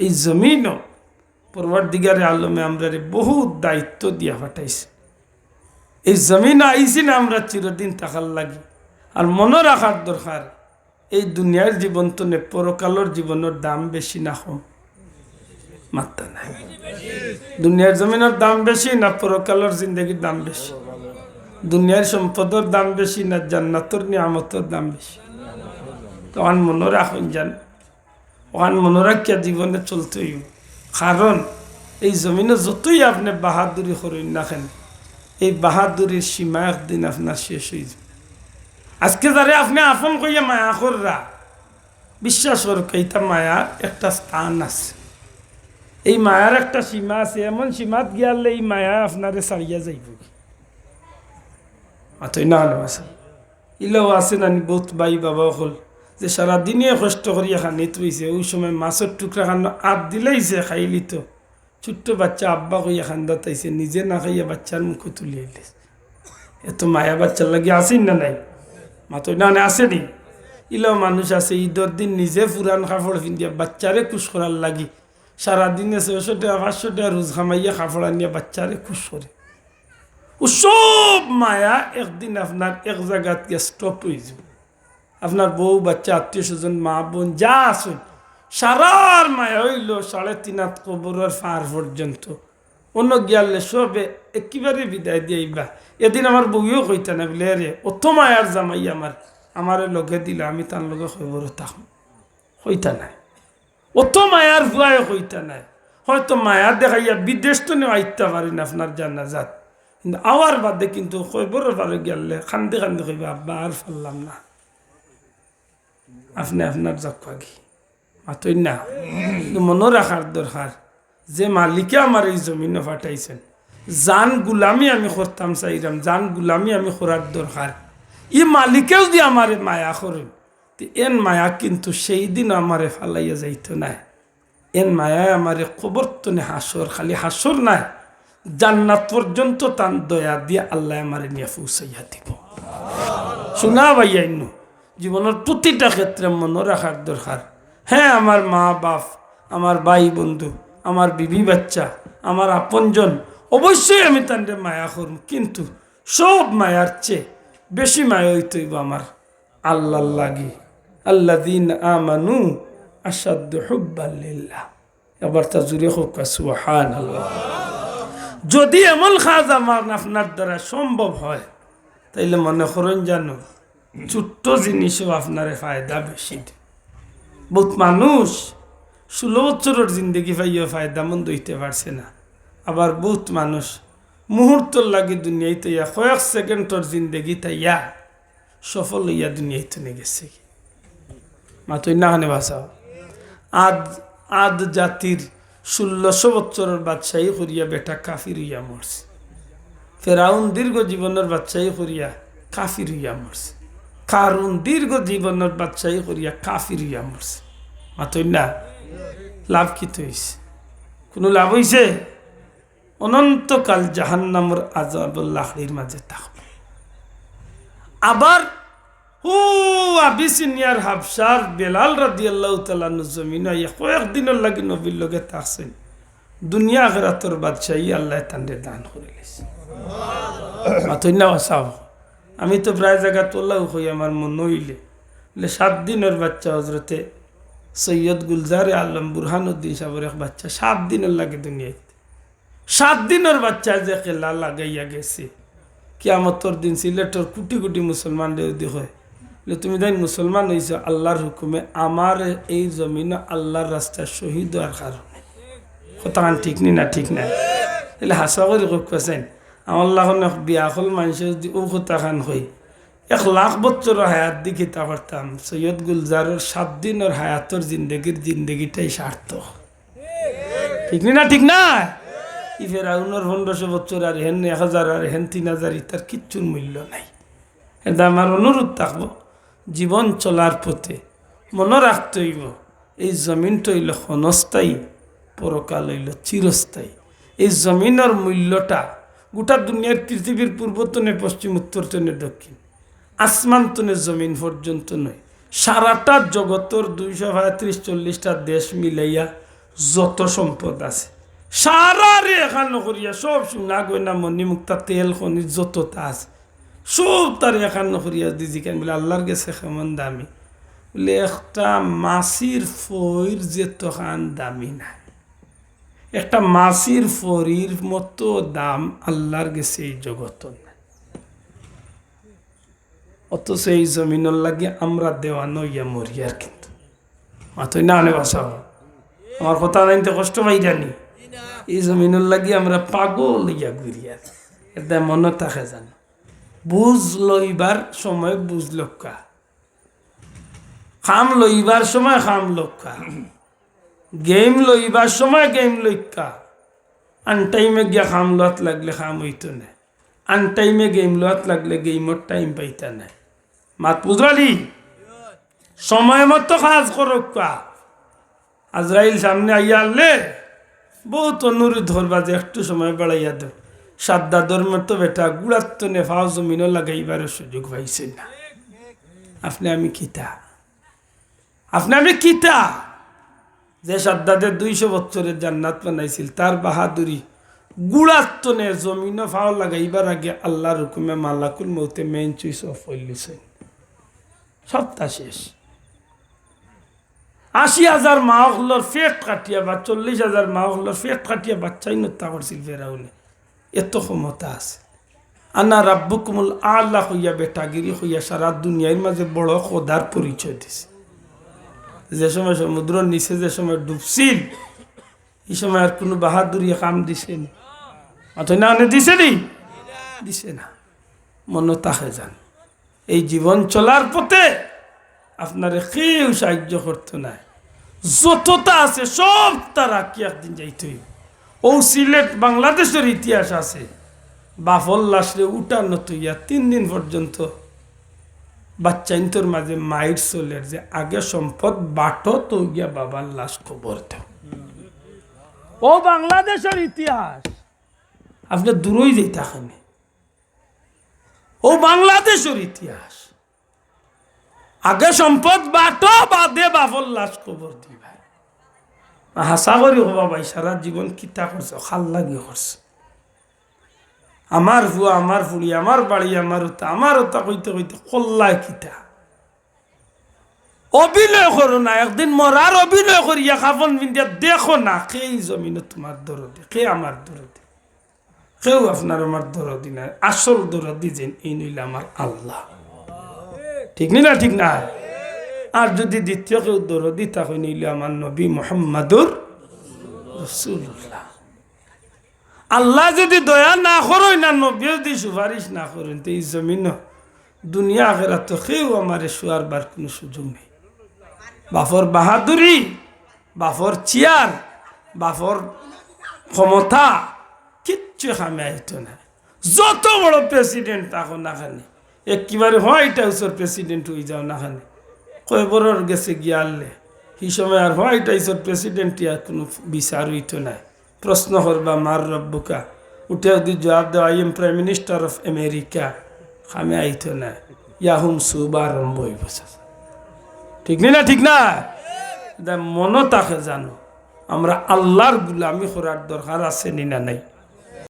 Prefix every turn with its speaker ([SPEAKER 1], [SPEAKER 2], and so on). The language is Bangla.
[SPEAKER 1] এই জমিনও পরবার দিগারে আলমে আমরা বহু দায়িত্ব দিয়া পাঠাইছে। এই জমিন আইসি না আমরা চিরদিন থাকার লাগি। আর মনে রাখার দরকার, এই দুনিয়ার জীবন তো নে পরকালের জীবনের দাম বেশি না কম। মাত্রা নাই। দুনিয়ার জমিনের দাম বেশি না পরকালের জিন্দগির দাম বেশি? দুনিয়ার সম্পদের দাম বেশি না জান্নাতর নিয়ামতের দাম বেশি? তখন মনে রাখুন যান ওখান মনে রাখিয়া জীবনে চলতে হইব কারণ এই জমিনে যতই আপনি বাহাদুরি করেন না কেন, এই বাহাদুরির সীমা একদিন আপনার শেষ হয়ে যাবে। আজকে যারে আপনি আপন কইয়া মায়া কররা বিশ্বাস কর এইটা মায়ার একটা স্থান আছে। এই মায়ার একটা সীমা আছে, এমন সীমাত গিয়ালে এই মায়া আপনারে ছাড়িয়া যাইব অতই না আছে ইলেও আছে নানি বহুত বাই বাবা হল। যে সারাদিনে কষ্ট করিয়া খানি তুইছে ওই সময় মাছের টুকরা খান আপ দিলেইছে খাইলি তো। ছোট্ট বাচ্চা আব্বা কইয়া খান্দা তাইছে নিজে না খাইয়া বাচ্চার মুখে তুলিয়ে এলিস এত মায়া বাচ্চার লাগে আসেন না নাই? মাতই না? আসেনি ইলেও মানুষ আছে, ঈদের দিন নিজে পুরান কাপড় পিন্ধিয়া বাচ্চারে খুশ করার লাগি। সারাদিনে ছয়শো টাকা, পাঁচশো টাকা রোজ খামাইয়া কাপড় আনিয়া বাচ্চারে খুশ করে। ও সব মায়া একদিন আপনার এক জায়গাত গিয়ে স্টপ হয়ে যাবে। আপনার বউ, বাচ্চা, আত্মীয় স্বজন, মা, বোন, যা আসুন সারার মায়া হইল সাড়ে তিন হাত কবরের ফার পর্যন্ত। অন্য গিয়ালে সবে একেবারে বিদায় দিয়াইবা এদিন আমার বউও কইতা না, বলে রে অত মায়ার জামাই আমার। আমারে লগে দিলে আমি তার লগে খবর থাকুন কইতা নাই। অত মায়ার ভুয়ায় কইতা নাই। হয়তো মায়া দেখাইয়া বিদেশ তো নিয়ে আইতে পারেন আপনার জানাজাত কিন্তু আওয়ার বাদে কিন্তু খবরের পারে গেলে খান্দি খান্দি কইবা, আব্বা, আর ফারলাম না। আপনি আপনার জাকি মাতই না। মনে রাখার দরকার যে মালিকে আমার এই জমিনে ফাটাইছেন। জান গুলামি আমি করতাম চাইরাম জান গুলামি আমি করার দরকার ই মালিকেও যদি আমারে মায়া করেন এন মায়া কিন্তু সেই দিন আমারে ফালাইয়া যাইতো না এন মায়ায় আমারে কবর তো নে হাসর খালি হাসর নাই। জান্নাত পর্যন্ত তান দয়া দিয়ে আল্লাহ আমারে নিয়ে পৌঁছাইয়া দিব। শোনা ভাইয়া জীবনের প্রতিটা ক্ষেত্রে মনে রাখার দরকার। হ্যাঁ আমার মা, বাপ, আমার ভাই, বন্ধু, আমার বিবি বাচ্চা, আমার আপনজন, অবশ্যই আমি তাদের মায়া করব, কিন্তু সব মায়ার চেয়ে বেশি মায়া হইতইব আমার আল্লাহ লাগি। আল্লাহ দিন আমানু আসাদ্দ হুব্বাল্লিল্লাহ এবার তা জুড়ে হোক সুহান আল্লাহ যদি এমন খাজ আমার আপনার দ্বারা সম্ভব হয়, তাইলে মনে করেন জানো ছোট্ট জিনিসও আপনার ফায়দা বেশি বহুত মানুষ ষোলো বছরের জিন্দগি পাইয়া ফায়দা মন্দ হইতে পারছে না। আবার বহুত মানুষ মুহূর্তর লাগে দুনিয়াইতে ইয়া কয়েক সেকেন্ডর জিন্দগি তাইয়া সফল হইয়া দুনিয়াইতে নিয়ে গেছে মাতই না হানে বাসাও আদ আদ জাতির ষোলোশো বছরের বাদশাহী করিয়া বেটা কাফির হইয়া মরছে। ফেরাউন দীর্ঘ জীবনের বাদশাহী করিয়া কাফির হইয়া মরছে। কারণ দীর্ঘ জীবনের বাদশাহী করিয়া কাফির হইয়া মরছে। মাতই না, লাভ কি হইছে? কোনো লাভ হইছে? অনন্তকাল জাহান্নামর আজাবুল্লাহরির মাঝে থাকবে। আবার ও আবিসিনিয়ার হাফসার বেলাল রাদি আল্লাহ তালানু জমিন কয়েকদিনের লাগি নবীর লগে থাকছেন। দুনিয়া আগরাতর বাদশাহী আল্লাহ তান্ডে দান করে লেছে। মাতই না আমি তো প্রায় জায়গা তোলাও হই আমার মন বলে সাত দিনের বাচ্চা হজরতে সৈয়দ গুলজারে আলম বুরহানুদ্দিন সাহেবের এক বাচ্চা, সাত দিনের লাগে দুনিয়াতে সাত দিনের বাচ্চা যে কেলা লাগাইয়া গেছে। কিয়ামতর দিন সিলেটর কোটি কোটি মুসলমান দেউদি হয় বলে তুমি তাই মুসলমান হয়েছ আল্লাহর হুকুমে আমার এই জমিন আল্লাহর রাস্তায় শহীদ হওয়ার কারণে। কতখান ঠিক নি না ঠিক নাই। তাহলে হাসা করে কৈছেন আমার লাখন বিয়া হল মানুষের যদি ও কথাখান হই। এক লাখ বছর হায়াত দিকে তা পারতাম সৈয়দ গুলজারের সাত দিনের হায়াতর জিন্দগির জিন্দগিটাই সার্থক। ঠিক না ঠিক না? ই ফেরাউনের পনেরোশো বছর আর হেন এক হাজার আর হেন তিন হাজার ইতার কিচ্ছুর মূল্য নাই। এটা আমার অনুরোধ থাকব, জীবন চলার পথে মনে রাখতে হইব, এই জমিনটা হইল ক্ষণস্থায়ী, পরকাল হইল চিরস্থায়ী। এই জমিনের মূল্যটা গোটা দুনিয়ার পৃথিবীর পূর্বতনে, পশ্চিম, উত্তরতনে, দক্ষিণ। আসমান তনে জমিন পর্যন্ত নয়। সারাটা জগতর দুইশো পঁয়ত্রিশ, চল্লিশটা দেশ মিলাইয়া যত সম্পদ আছে, সারা রে এখানো করিয়া সব সোনা, গয়না, মণি, মুক্তা, তেল খনিজ যত তা আছে, সব তার এখানো করিয়া দিদি কেন বলে, আল্লাহর গেছে কেমন দামি? বলে, একটা মাসির ফইর যে তখন দামি নাই। একটা মাসির ফরির মতো দাম আল্লাহর গেছে এই জগত অথচ এই জমিনের লাগে আমরা দেওয়ানো ইয়া মরিয়ার কিন্তু। মাথই না আনে বাসাব আমার কথা নাই নাইতে কষ্ট পাই জানি। এই জমিনের লাগি আমরা পাগল ইয়া ঘুরিয়ার এটা মনে থাকে জানো। বুঝ লইবার সময় বুঝ লক্কা খাম লইবার সময় খাম লক্কা গেম লইবার সময় গেম লইকা আন টাইমে গিয়া খাম লোয়াত লাগলে খাম হইতো না আন টাইমে গেম লোয়াত লাগলে গেমর টাইম পাইতা না মাত বুঝলি সময় মতো কাজ করক্কা আজরাইল সামনে আইয়া আনলে বহুত অনুরোধ ধরবা যে একটু সময় বেড়াইয়া দেব সাদ্দা ধর্মের তো বেটা গুড়ার তো নেফাও জমিনও লাগাইবার সুযোগ পাইছেন না আপনি আমি কিতা আপনি আমি কিতা যে সাদ্দাদের দুইশো বছরের জান্নাত বানাইছিল, তার বাহাদুরি গুড়াত্তনে জমিন ফাও লাগাইবার আগে আল্লাহর হুকুমে মালাকুল মৌতে মেন চুইস অফ হইলিছেন সপ্তাহ শেষ। আশি হাজার মাহগুলোর ফেট কাটিয়া বা চল্লিশ হাজার মাহগুলোর ফেট কাটিয়া বাচ্চাই নত্যা করছিল ফেরাউনে। এত ক্ষমতা আছে। আনা রাব্বুকুমুল আল্লাহ হইয়া বেটাগিরি হইয়া সারা দুনিয়ার মাঝে বড় খোদার পরিচয় দিছে। যে সময় সমুদ্র নিচে যে সময় ডুবছিল, এই সময় আর কোনো বাহাদুরি কাম দিছে না। অনেক দিছে নি? দিছে না। মনে তাকে যান এই জীবন চলার পথে আপনারে কেউ সাহায্য করতো না। যতটা আছে সব তারা কি একদিন যাইতে হইব। ও সিলেট বাংলাদেশের ইতিহাস আছে। বাফল লাশরে উঠানো তুইয়া তিন দিন পর্যন্ত বাচ্চা ইন্তর মাঝে মাইর চলে যে আগে সম্পদ বাটো তো গিয়া বাবার লাশ খবর দেও। ও বাংলাদেশের ইতিহাস। আপনি দূরই যেই থাকেন ও বাংলাদেশের ইতিহাস। আগে সম্পদ বাটো বাদে বাবর লাশ খবর দিবা। হাসা করি হবা ভাই সারা জীবন কিতা করছে খাল লাগি করছে। আমার ভুয়া, আমার ফুড়ি আমার বাড়ি, আমার ওতা আমার ওতা কইতে কইতে কল্লায় কিতা। অভিনয় করো না, একদিন মরার অভিনয় করিয়া খাফন পিন্দিয়া দেখো না সেই জমিনে তোমার দরদি, কে আমার দরদি? কেউ আপনার আমার দরদি না আসল দরদি যেন এই নইলে আমার আল্লাহ। ঠিক নি না, ঠিক না? আর যদি দ্বিতীয় কেউ দরদি তাকে নিলে আমার নবী মোহাম্মদুর রসুল্লাহ আল্লাহ যদি দয়া না করই না নবী যদি সুপারিশ না করেন, তো এই জমিন দুনিয়া আগেরা তো কেউ আমার শোয়ার বার কোনো সুযোগ নেই। বাফর বাহাদুরি বাফর চেয়ার বাফর ক্ষমতা, কিচ্ছু খামে আইতো না। যত বড় প্রেসিডেন্ট তখন না খানে একেবারে হোয়াইট হাউসের প্রেসিডেন্ট হয়ে যাও না খানে কয় গেছে গিয়ে আনলে, সেই সময় আর হোয়াইট হাউসের প্রেসিডেন্ট ইয়ার কোনো বিচার হইতো নাই প্রশ্ন করবা মার রব্বুকা? উঠে যদি জবাব দেওয়া I am prime minister of America খামে আইতো না। ইয়াহুম সুবা আরম্ভ হইব ঠিক না ঠিক না? মন তাকে জানো। আমরা আল্লাহর গুলামি করার দরকার আছে নি না নাই?